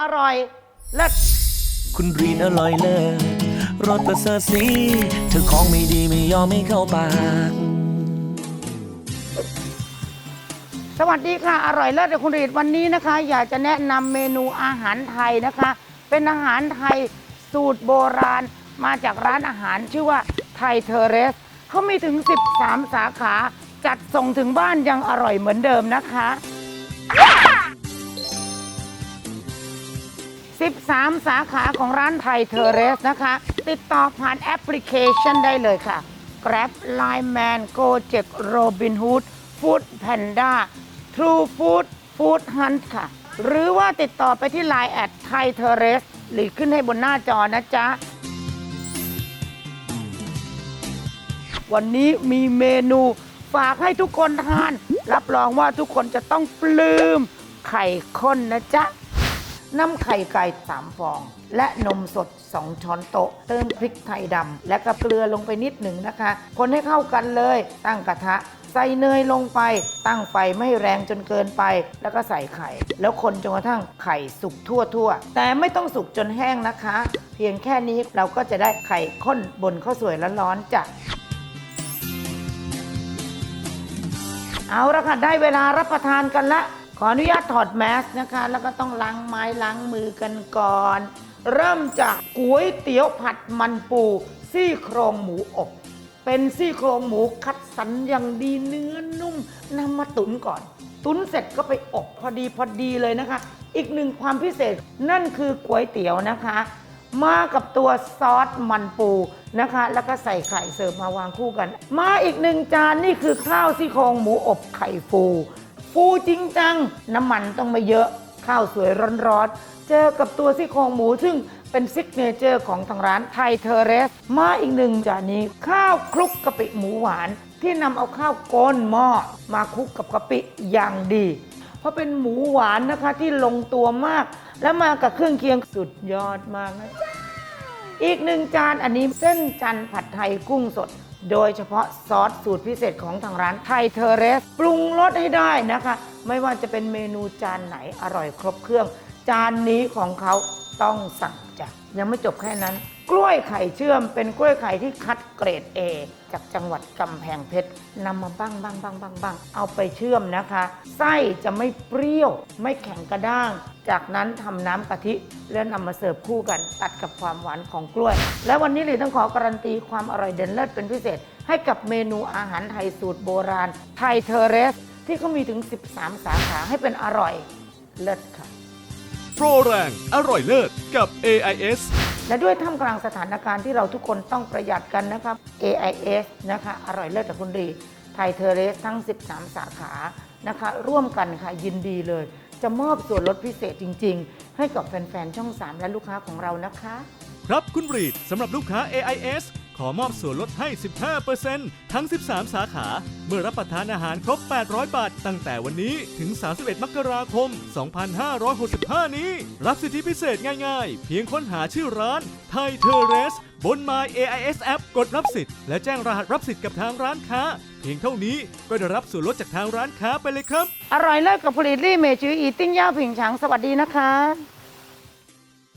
อร่อยเลิศคุณรีนอร่อยเลิศรสประเสริฐสีเธอของไม่ดีไม่ยอมไม่เข้าปาก สวัสดีค่ะ อร่อยเลิศเดี๋ยวคุณรีดวันนี้นะคะ อยากจะแนะนำเมนูอาหารไทยนะคะ เป็นอาหารไทยสูตรโบราณ มาจากร้านอาหารชื่อว่าไทยเทเรสเขามีถึง 13 สาขา จัดส่งถึงบ้านยังอร่อยเหมือนเดิมนะคะ 13 สาขาของร้านไทยเทอเรสนะคะ ติดต่อผ่านแอปพลิเคชันได้เลยค่ะ Grab Line Man Gojek Robinhood Food Panda True Food Food Hunt ค่ะ หรือว่าติดต่อไปที่ Line แอดไทยเทเรสหรือขึ้นให้บนหน้าจอนะจ๊ะ วันนี้มีเมนูฝากให้ทุกคนทาน รับรองว่าทุกคนจะต้องปลื้มไข่ข้นนะจ๊ะ น้ำไข่ไก่สามฟอง และนมสด 2 ช้อนโต๊ะ เติมพริกไทยดำและก็เกลือลงไปนิดหนึ่งนะคะ คนให้เข้ากันเลย ตั้งกระทะ ใส่เนยลงไป ตั้งไฟไม่แรงจนเกินไป แล้วก็ใส่ไข่ แล้วคนจนกระทั่งไข่สุกทั่วทั่วๆแต่ไม่ต้องสุกจนแห้งนะคะ เพียงแค่นี้เราก็จะได้ไข่ข้นบนข้าวสวยร้อนๆจ้ะเอาละค่ะได้เวลารับประทานกันละ ขออนุญาตถอดแมสนะคะ แล้วก็ต้องล้างไม้ล้างมือกันก่อน เริ่มจากก๋วยเตี๋ยวผัดมันปู ซี่โครงหมูอบ เป็นซี่โครงหมูคัดสรรอย่างดีเนื้อนุ่มนำมาตุ๋นก่อน ตุ๋นเสร็จก็ไปอบพอดีพอดีเลยนะคะ อีกหนึ่งความพิเศษนั่นคือก๋วยเตี๋ยวนะคะ มากับตัวซอสมันปูนะคะ แล้วก็ใส่ไข่เสิร์ฟมาวางคู่กัน มาอีกหนึ่งจานนี่คือข้าวซี่โครงหมูอบไข่ฟู ฟูจริงจัง น้ำมันต้องไม่เยอะ ข้าวสวยร้อนๆ เจอกับตัวซี่โครงหมูซึ่งเป็นซิกเนเจอร์ของทางร้านไทยเทเรส มาอีกหนึ่งจานนี้ ข้าวคลุกกะปิหมูหวาน ที่นำเอาข้าวก้นหม้อมาคลุกกับกะปิอย่างดี เพราะเป็นหมูหวานนะคะที่ลงตัวมาก และมากับเครื่องเคียงสุดยอดมากนะจ๊ะอีกหนึ่งจานอันนี้เส้นจันทร์ผัดไทยกุ้งสด โดยเฉพาะซอสสูตรพิเศษของทางร้านไทยเทเรส ปรุงรสให้ได้นะคะ ไม่ว่าจะเป็นเมนูจานไหนอร่อยครบเครื่อง จานนี้ของเขา ต้องสั่งจ้ะยังไม่จบแค่นั้น กล้วยไข่เชื่อมเป็นกล้วยไข่ที่คัดเกรด A จากจังหวัดกำแพงเพชรนำมาบ้างบ้างบ้างบ้างบ้างเอาไปเชื่อมนะคะ ไส้จะไม่เปรี้ยว ไม่แข็งกระด้าง จากนั้นทำน้ำกะทิแล้วนำมาเสิร์ฟคู่กัน ตัดกับความหวานของกล้วย และวันนี้เลยต้องขอการันตีความอร่อยเด่นเลิศเป็นพิเศษ ให้กับเมนูอาหารไทยสูตรโบราณไทยเทเรสที่เขามีถึง 13 สาขาให้เป็นอร่อยเลิศค่ะ โปรแรง อร่อยเลิศกับ AIS และด้วยท่ามกลางสถานการณ์ที่เราทุกคนต้องประหยัดกันนะครับ AIS นะคะอร่อยเลิศจากคุณรีไทยเทเรสทั้ง 13 สาขานะคะ ร่วมกันค่ะยินดีเลย จะมอบส่วนลดพิเศษจริง ๆ ให้กับแฟน ๆ ช่อง 3 และลูกค้าของเรานะคะ ครับคุณรีดสำหรับลูกค้า AIS ขอมอบส่วนลดให้ 15%ทั้ง 13 สาขา เมื่อรับประทานอาหารครบ 800 บาท ตั้งแต่วันนี้ถึง 31 มกราคม 2565 นี้ รับสิทธิพิเศษง่ายๆ เพียงค้นหาชื่อร้านไทยเทเรส บน My AIS App กดรับสิทธิ์และแจ้งรหัสรับสิทธิ์กับทางร้านค้า เพียงเท่านี้ก็ได้รับส่วนลดจากทางร้านค้าไปเลยครับ อร่อยเลิศกับผลิตรี่เมจืออีติ้งย่าผิงฉังสวัสดีนะคะ